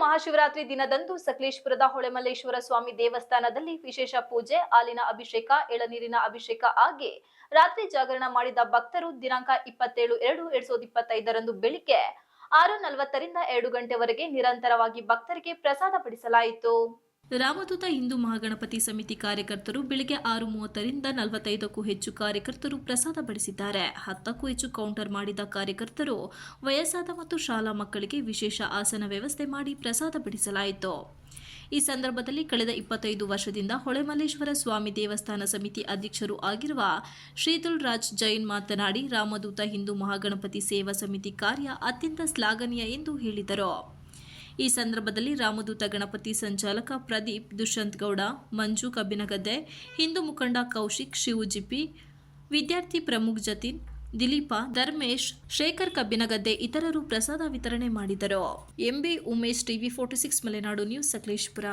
ಮಹಾಶಿವರಾತ್ರಿ ದಿನದಂದು ಸಕಲೇಶ್ಪುರದ ಹೊಳೆಮಲ್ಲೇಶ್ವರ ಸ್ವಾಮಿ ದೇವಸ್ಥಾನದಲ್ಲಿ ವಿಶೇಷ ಪೂಜೆ, ಹಾಲಿನ ಅಭಿಷೇಕ, ಎಳನೀರಿನ ಅಭಿಷೇಕ ಆಗಿ ರಾತ್ರಿ ಜಾಗರಣ ಮಾಡಿದ ಭಕ್ತರು ದಿನಾಂಕ ಇಪ್ಪತ್ತೇಳು ಎರಡು ಎರಡ್ ಸಾವಿರದ ಇಪ್ಪತ್ತೈದರಂದು ಬೆಳಿಗ್ಗೆ ಆರು ನಲವತ್ತರಿಂದ ಎರಡು ಗಂಟೆವರೆಗೆ ನಿರಂತರವಾಗಿ ಭಕ್ತರಿಗೆ ಪ್ರಸಾದ ಪಡಿಸಲಾಯಿತು. ರಾಮದೂತ ಹಿಂದೂ ಮಹಾಗಣಪತಿ ಸಮಿತಿ ಕಾರ್ಯಕರ್ತರು ಬೆಳಗ್ಗೆ ಆರು ಮೂವತ್ತರಿಂದ ನಲವತ್ತೈದಕ್ಕೂ ಹೆಚ್ಚು ಕಾರ್ಯಕರ್ತರು ಪ್ರಸಾದ ಬಡಿಸಿದ್ದಾರೆ. ಹತ್ತಕ್ಕೂ ಹೆಚ್ಚು ಕೌಂಟರ್ ಮಾಡಿದ ಕಾರ್ಯಕರ್ತರು, ವಯಸ್ಸಾದ ಮತ್ತು ಶಾಲಾ ಮಕ್ಕಳಿಗೆ ವಿಶೇಷ ಆಸನ ವ್ಯವಸ್ಥೆ ಮಾಡಿ ಪ್ರಸಾದ ಬಡಿಸಲಾಯಿತು. ಈ ಸಂದರ್ಭದಲ್ಲಿ ಕಳೆದ ಇಪ್ಪತ್ತೈದು ವರ್ಷದಿಂದ ಹೊಳೆಮಲ್ಲೇಶ್ವರ ಸ್ವಾಮಿ ದೇವಸ್ಥಾನ ಸಮಿತಿ ಅಧ್ಯಕ್ಷರು ಆಗಿರುವ ಶ್ರೀದುಲ್ ರಾಜ್ ಜೈನ್ ಮಾತನಾಡಿ, ರಾಮದೂತ ಹಿಂದೂ ಮಹಾಗಣಪತಿ ಸೇವಾ ಸಮಿತಿ ಕಾರ್ಯ ಅತ್ಯಂತ ಶ್ಲಾಘನೀಯ ಎಂದು ಹೇಳಿದರು. ಈ ಸಂದರ್ಭದಲ್ಲಿ ರಾಮದೂತ ಗಣಪತಿ ಸಂಚಾಲಕ ಪ್ರದೀಪ್ ದುಷ್ಯಂತ್ ಗೌಡ ಮಂಜು ಕಬ್ಬಿನಗದ್ದೆ, ಹಿಂದೂ ಮುಖಂಡ ಕೌಶಿಕ್, ಶಿವಜಿಪಿ, ವಿದ್ಯಾರ್ಥಿ ಪ್ರಮುಖ್ ಜತಿನ್, ದಿಲೀಪ, ಧರ್ಮೇಶ್, ಶೇಖರ್ ಕಬ್ಬಿನಗದ್ದೆ ಇತರರು ಪ್ರಸಾದ ವಿತರಣೆ ಮಾಡಿದರು. MB Umesh, TV forty six, Malenadu news, Sakleshpur.